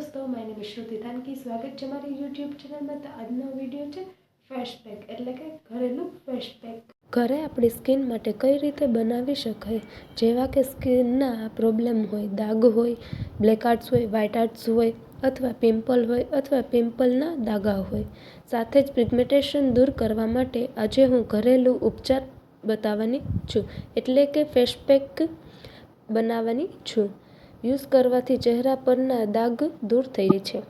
દોસ્તો, મારી નેમ શ્રુતિ ધાનકી સ્વાગત છે મારી યુટ્યુબ ચેનલમાં તો આજનો વીડિયો છે ફેસ એટલે કે ઘરેલું ફેસ ઘરે આપણી સ્કિન માટે કઈ રીતે બનાવી શકાય? જેવા કે સ્કિનના પ્રોબ્લેમ હોય દાગ હોય બ્લેક આર્ટ્સ હોય વ્હાઇટ આર્ટ્સ હોય, અથવા પિમ્પલ હોય, અથવા પિમ્પલના દાગા હોય. સાથે જ પિગમેન્ટેશન દૂર કરવા માટે આજે હું ઘરેલું ઉપચાર બતાવવાની છું. એટલે કે ફેસ પેક બનાવવાની છું. યુઝ કરવાથી ચહેરા પરના દાગ દૂર થઈ છે.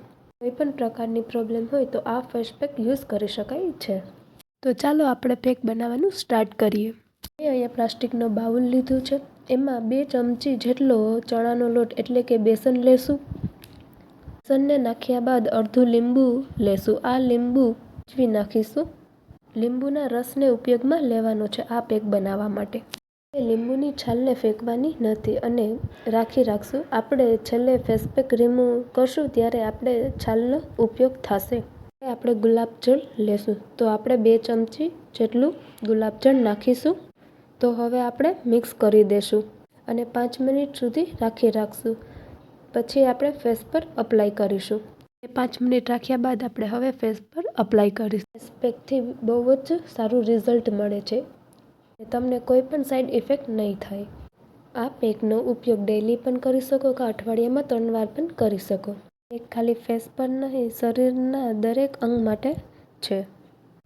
કોઈ પણ પ્રકારની પ્રોબ્લેમ હોય તો આ ફેસ પેક યુઝ કરી શકાય છે. તો ચાલો આપણે પેક બનાવવાનું સ્ટાર્ટ કરીએ. મેં અહીંયા પ્લાસ્ટિકનો બાઉલ લીધું છે. એમાં બે ચમચી જેટલો ચણાનો લોટ એટલે કે બેસન લેશું. બેસનને નાખ્યા બાદ અડધું લીંબુ લેશું. આ લીંબુ ચીવી નાખીશું. લીંબુના રસને ઉપયોગમાં લેવાનો છે આ પેક બનાવવા માટે. લીંબુની છાલને ફેંકવાની નથી અને રાખી રાખશું. આપણે છેલ્લે ફેસ પેક રિમૂવ કરશું ત્યારે આપણે છાલનો ઉપયોગ થશે. આપણે ગુલાબજળ લેશું. તો આપણે બે ચમચી જેટલું ગુલાબજળ નાખીશું. તો હવે આપણે મિક્સ કરી દેશું અને પાંચ મિનિટ સુધી રાખી રાખશું. પછી આપણે ફેસ પર અપ્લાય કરીશું. એ પાંચ મિનિટ રાખ્યા બાદ આપણે હવે ફેસ પર અપ્લાય કરીશું. ફેસ પેકથી બહુ જ સારું રિઝલ્ટ મળે છે. તમને કોઈ પણ સાઈડ ઇફેક્ટ નહીં થાય. આ પેકનો ઉપયોગ ડેઈલી પણ કરી શકો કે અઠવાડિયામાં ત્રણ વાર પણ કરી શકો. એક ખાલી ફેસ પર નહીં, શરીરના દરેક અંગ માટે છે.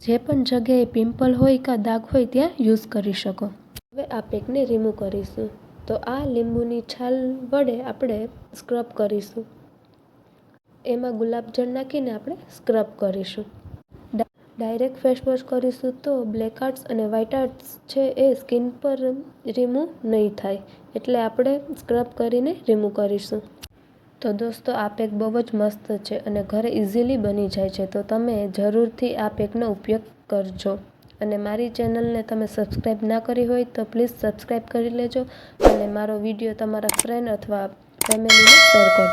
જે પણ જગ્યાએ પિમ્પલ હોય કે દાગ હોય ત્યાં યુઝ કરી શકો. હવે આ પેકને રિમૂવ કરીશું. તો આ લીંબુની છાલ વડે આપણે સ્ક્રબ કરીશું. એમાં ગુલાબજળ નાખીને આપણે સ્ક્રબ કરીશું. ડાયરેક્ટ ફેસવોશ કરીશું તો બ્લેક આર્ટ્સ અને વ્હાઇટ આર્ટ્સ છે એ સ્કિન પર રિમૂવ નહીં થાય. એટલે આપણે સ્ક્રબ કરીને રિમૂવ કરીશું. તો દોસ્તો, આ પેક બહુ જ મસ્ત છે અને ઘરે ઇઝીલી બની જાય છે. તો તમે જરૂરથી આ પેકનો ઉપયોગ કરજો. અને મારી ચેનલને તમે સબસ્ક્રાઈબ ના કરી હોય તો પ્લીઝ સબસ્ક્રાઈબ કરી લેજો અને મારો વીડિયો તમારા ફ્રેન્ડ અથવા ફેમિલીને શેર કરજો.